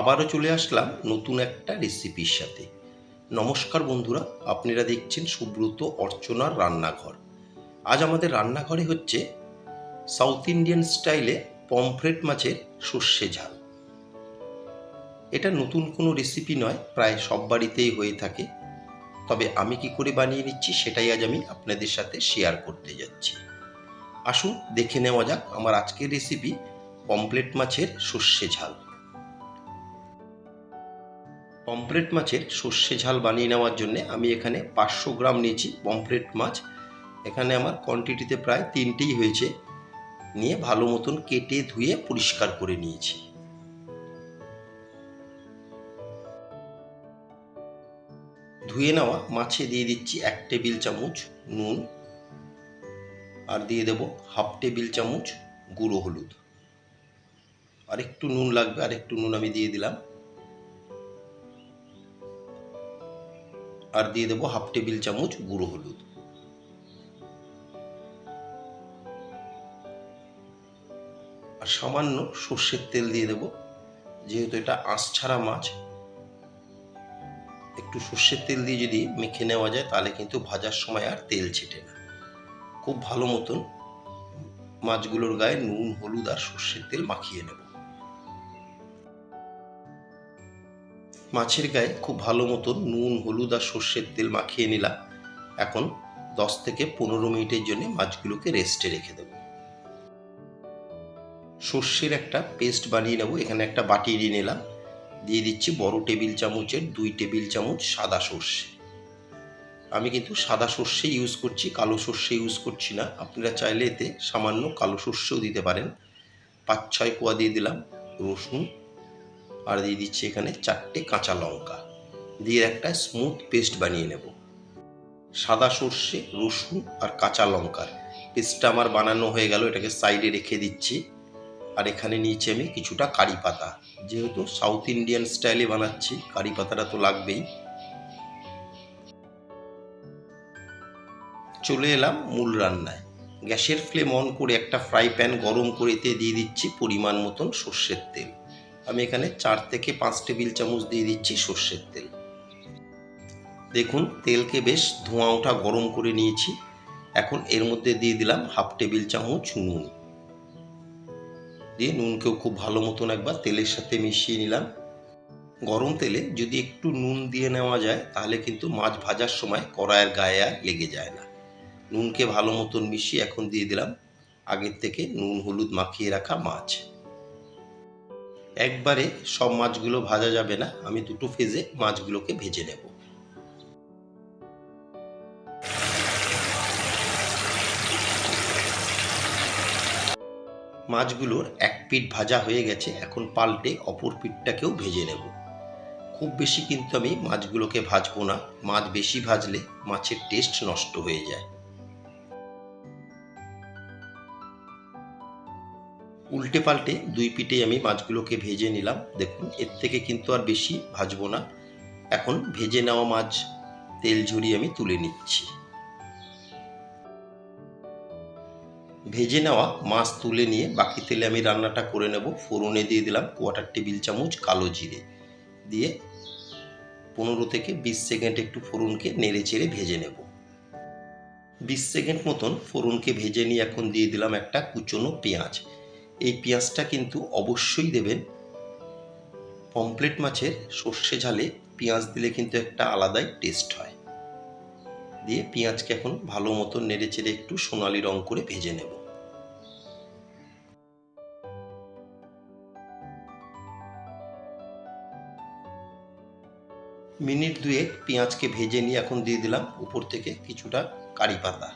আবারও চলে আসলাম নতুন একটা রেসিপির সাথে। নমস্কার বন্ধুরা, আপনারা দেখছেন সুব্রত অর্চনার রান্নাঘর। আজ আমাদের রান্নাঘরে হচ্ছে সাউথ ইন্ডিয়ান স্টাইলে পমফ্রেট মাছের সর্ষে ঝাল। এটা নতুন কোনো রেসিপি নয়, প্রায় সব বাড়িতেই হয়ে থাকে। তবে আমি কি করে বানিয়ে নিচ্ছি সেটাই আজ আমি আপনাদের সাথে শেয়ার করতে যাচ্ছি। আসুন দেখে নেওয়া যাক আমার আজকের রেসিপি পমপ্লেট মাছের সর্ষে ঝাল। পমফ্রেট মাছের সর্ষে ঝাল বানিয়ে নেওয়ার জন্য আমি এখানে পাঁচশো গ্রাম নিয়েছি পমফ্রেট মাছ। এখানে আমার কোয়ান্টিটিতে প্রায় তিনটেই হয়েছে। নিয়ে ভালো মতন কেটে ধুয়ে পরিষ্কার করে নিয়েছি। ধুয়ে নেওয়া মাছে দিয়ে দিচ্ছি এক টেবিল চামচ নুন আর দিয়ে দেব হাফ টেবিল চামচ গুঁড়ো হলুদ। আর একটু নুন লাগবে আর একটু নুন আমি দিয়ে দিলাম। আর দিয়ে দেবো হাফ টেবিল চামচ গুঁড়ো হলুদ। আর সামান্য সর্ষের তেল দিয়ে দেবো, যেহেতু এটা আঁশ ছাড়া মাছ, একটু সর্ষের তেল দিয়ে যদি মেখে নেওয়া যায়, তাহলে কিন্তু ভাজার সময় আর তেল ছেটে না। খুব ভালো মতন মাছগুলোর গায়ে নুন, হলুদ আর সর্ষের তেল মাখিয়ে নেব। মাছের গায়ে খুব ভালো মতন নুন, হলুদ আর সর্ষের তেল মাখিয়ে নিলাম। এখন দশ থেকে পনেরো মিনিটের জন্য মাছগুলোকে রেস্টে রেখে দেব। সর্ষের একটা পেস্ট বানিয়ে নেব। এখানে একটা বাটি নিয়ে নিলাম। দিয়ে দিচ্ছি বড় টেবিল চামচের দুই টেবিল চামচ সাদা সর্ষে। আমি কিন্তু সাদা সর্ষে ইউজ করছি, কালো সর্ষে ইউজ করছি না। আপনারা চাইলে এতে সামান্য কালো সর্ষেও দিতে পারেন। পাঁচ, ছয় কোয়া দিয়ে দিলাম রসুন আর দিয়ে দিচ্ছি এখানে চারটে কাঁচা লঙ্কা। দিয়ে একটা স্মুথ পেস্ট বানিয়ে নেব। সাদা সর্ষে, রসুন আর কাঁচা লঙ্কার পেস্টটা আমার বানানো হয়ে গেল, এটাকে সাইডে রেখে দিচ্ছি। আর এখানে নিয়েছি আমি কিছুটা কারি পাতা। যেহেতু সাউথ ইন্ডিয়ান স্টাইলে বানাচ্ছি, কারি পাতাটা তো লাগবেই। চলে এলাম মূল রান্নায়। গ্যাসের ফ্লেম অন করে একটা ফ্রাই প্যান গরম করে দিয়ে দিচ্ছি পরিমাণ মতন সর্ষের তেল। আমি এখানে চার থেকে পাঁচ টেবিল চামচ দিয়ে দিচ্ছি সর্ষের তেল। দেখুন, তেলকে বেশ ধোঁয়া ওঠা গরম করে নিয়েছি। এখন এর মধ্যে দিয়ে দিলাম হাফ টেবিল চামচ নুন। দিয়ে নুনকেও খুব ভালো মতন একবার তেলের সাথে মিশিয়ে নিলাম। গরম তেলে যদি একটু নুন দিয়ে নেওয়া যায়, তাহলে কিন্তু মাছ ভাজার সময় কড়াইয়ের গায়ে আর লেগে যায় না। নুনকে ভালো মতন মিশিয়ে এখন দিয়ে দিলাম আগের থেকে নুন হলুদ মাখিয়ে রাখা মাছ। একবারে সব মাছগুলো ভাজা যাবে না, আমি দুটো ফেজে মাছগুলোকে ভেজে নেব। মাছগুলোর এক পিঠ ভাজা হয়ে গেছে, এখন পাল্টে অপর পিঠটাকেও ভেজে নেব। খুব বেশি কিন্তু আমি মাছগুলোকে ভাজবো না, মাছ বেশি ভাজলে মাছের টেস্ট নষ্ট হয়ে যায়। উল্টে পাল্টে দুই পিঠে আমি মাছগুলোকে ভেজে নিলাম। দেখুন, এর থেকে কিন্তু আর বেশি ভাজবো না। এখন ভেজে নেওয়া মাছ তেল ঝরিয়ে আমি তুলে নিচ্ছি। ভেজে নেওয়া মাছ তুলে নিয়ে বাকি তেলে আমি রান্নাটা করে নেব। ফোড়নে দিয়ে দিলাম কোয়াটার টেবিল চামচ কালো জিরে। দিয়ে পনেরো থেকে বিশ সেকেন্ড একটু ফোড়নকে নেড়ে চেড়ে ভেজে নেব। বিশ সেকেন্ড মতন ফোড়নকে ভেজে নিয়ে এখন দিয়ে দিলাম একটা কুচনো পেঁয়াজ। এই পেঁয়াজটা কিন্তু অবশ্যই দেবেন। পমপ্লেট মাছের সর্ষে ঝালে পেঁয়াজ দিলে কিন্তু একটা আলাদাই টেস্ট হয়। দিয়ে পেঁয়াজকে এখন ভালো মতো নেড়ে চেড়ে একটু সোনালি রং করে ভেজে নেব। মিনিট দুয়েক পেঁয়াজকে ভেজে নিয়ে এখন দিয়ে দিলাম উপর থেকে কিছুটা কারি পাতা।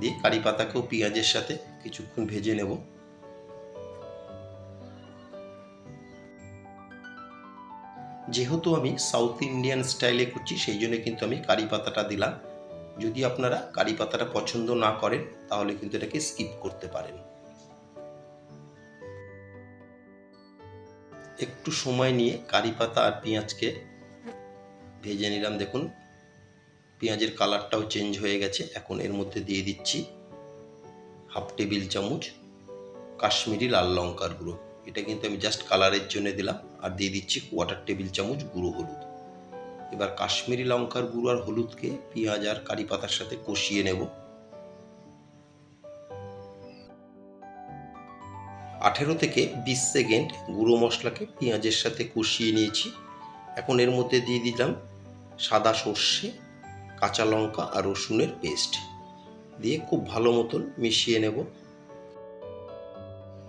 দিয়ে কারি পাতাকেও পেঁয়াজের সাথে কিছুক্ষণ ভেজে নেব। যেহেতু আমি সাউথ ইন্ডিয়ান স্টাইলে করছি, সেই জন্য কিন্তু আমি কারি পাতাটা দিলাম। যদি আপনারা কারি পাতাটা পছন্দ না করেন, তাহলে কিন্তু এটাকে স্কিপ করতে পারেন। একটু সময় নিয়ে কারি পাতা আর পেঁয়াজকে ভেজে নিলাম। দেখুন, পেঁয়াজের কালারটাও চেঞ্জ হয়ে গেছে। এখন এর মধ্যে দিয়ে দিচ্ছি হাফ টেবিল চামচ কাশ্মীরি লাল লঙ্কার গুঁড়ো। এটা কিন্তু আমি জাস্ট কালারের জন্য দিলাম, আর দিয়ে দিচ্ছি কোয়াটার টেবিল চামচ গুঁড়ো হলুদ। এবার কাশ্মীরি লঙ্কার গুঁড়ো আর হলুদকে পেঁয়াজ আর কারি পাতার সাথে কষিয়ে নেব। আঠেরো থেকে বিশ সেকেন্ড গুঁড়ো মশলাকে পেঁয়াজের সাথে কষিয়ে নিয়েছি। এখন এর মধ্যে দিয়ে দিলাম সাদা সর্ষে, কাঁচা লঙ্কা আর রসুনের পেস্ট। দিয়ে খুব ভালো মতন মিশিয়ে নেব।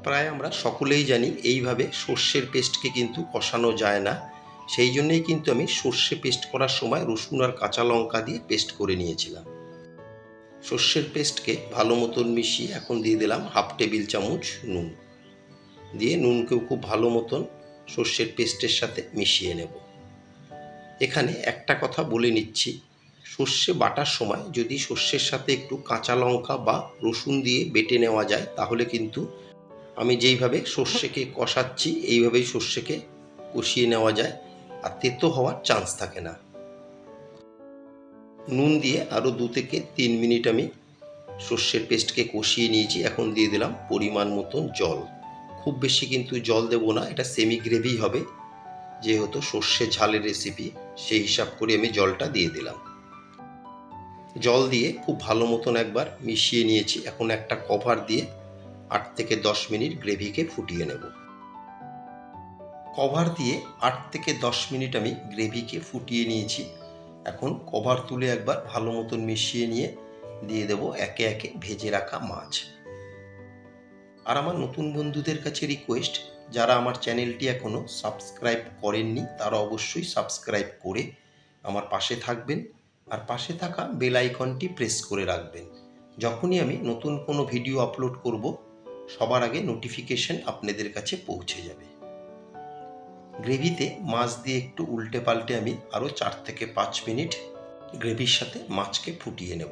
প্রায় আমরা সকলেই জানি এইভাবে সর্ষের পেস্টকে কিন্তু কষানো যায় না। সেই জন্যই কিন্তু আমি সর্ষে পেস্ট করার সময় রসুন আর কাঁচা লঙ্কা দিয়ে পেস্ট করে নিয়েছিলাম। সর্ষের পেস্টকে ভালো মতন মিশিয়ে এখন দিয়ে দিলাম হাফ টেবিল চামচ নুন। দিয়ে নুনকেও খুব ভালো মতন সর্ষের পেস্টের সাথে মিশিয়ে নেব। এখানে একটা কথা বলে নিচ্ছি। সর্ষে বাটার সময় যদি সর্ষের সাথে একটু কাঁচা লঙ্কা বা রসুন দিয়ে বেটে নেওয়া যায়, তাহলে কিন্তু আমি যেইভাবে সর্ষেকে কষাচ্ছি, এইভাবেই সর্ষেকে কষিয়ে নেওয়া যায়, আর তেতো হওয়ার চান্স থাকে না। নুন দিয়ে আরও দু থেকে তিন মিনিট আমি সর্ষের পেস্টকে কষিয়ে নিয়েছি, এখন দিয়ে দিলাম পরিমাণ মতন জল। খুব বেশি কিন্তু জল দেবো না, এটা সেমি গ্রেভি হবে, যেহেতু সর্ষে ঝালের রেসিপি সেই হিসাব করে আমি জলটা দিয়ে দিলাম। জল দিয়ে খুব ভালো মতন একবার মিশিয়ে নিয়েছি। এখন একটা কভার দিয়ে আট থেকে দশ মিনিট গ্রেভিকে ফুটিয়ে নেব। কভার দিয়ে আট থেকে দশ মিনিট আমি গ্রেভিকে ফুটিয়ে নিয়েছি। এখন কভার তুলে একবার ভালো মতন মিশিয়ে নিয়ে দিয়ে দেব একে একে ভেজে রাখা মাছ। আর আমার নতুন বন্ধুদের কাছে রিকোয়েস্ট, যারা আমার চ্যানেলটি এখনও সাবস্ক্রাইব করেননি, তারা অবশ্যই সাবস্ক্রাইব করে আমার পাশে থাকবেন। আর পাশে থাকা বেল আইকনটি প্রেস করে রাখবেন। যখনই আমি নতুন কোনো ভিডিও আপলোড করব, সবার আগে নোটিফিকেশন আপনাদের কাছে পৌঁছে যাবে। গ্রেভিতে মাছ দিয়ে একটু উল্টে পাল্টে আমি আরও চার থেকে পাঁচ মিনিট গ্রেভির সাথে মাছকে ফুটিয়ে নেব।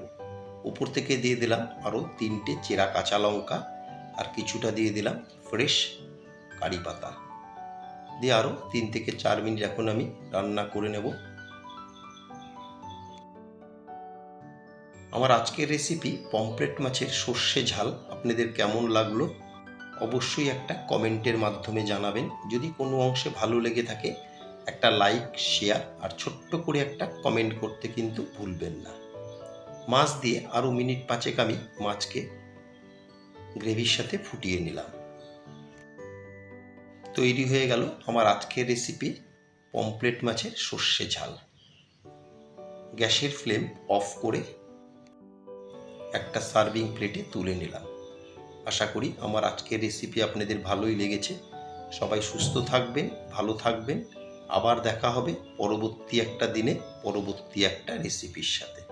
উপর থেকে দিয়ে দিলাম আরও তিনটে চেরা কাঁচা লঙ্কা আর কিছুটা দিয়ে দিলাম ফ্রেশ কারি পাতা। দিয়ে আরও তিন থেকে চার মিনিট এখন আমি রান্না করে নেব। আমার আজকের রেসিপি পমপ্লেট মাছের সর্ষে ঝাল আপনাদের কেমন লাগল অবশ্যই একটা কমেন্টের মাধ্যমে জানাবেন। যদি কোনো অংশে ভালো লেগে থাকে, একটা লাইক শেয়ার আর ছোট্ট করে একটা কমেন্ট করতে কিন্তু ভুলবেন না। মাছ দিয়ে আরও মিনিট পাঁচেক আমি মাছকে গ্রেভির সাথে ফুটিয়ে নিলাম। তৈরি হয়ে গেল আমার আজকের রেসিপি পমপ্লেট মাছের সর্ষে ঝাল। গ্যাসের ফ্লেম অফ করে একটা সার্ভিং প্লেটে তুলে নিলাম। আশা করি আমার আজকের রেসিপি আপনাদের ভালোই লেগেছে। সবাই সুস্থ থাকবেন, ভালো থাকবেন। আবার দেখা হবে পরবর্তী একটা দিনে, পরবর্তী একটা রেসিপির সাথে।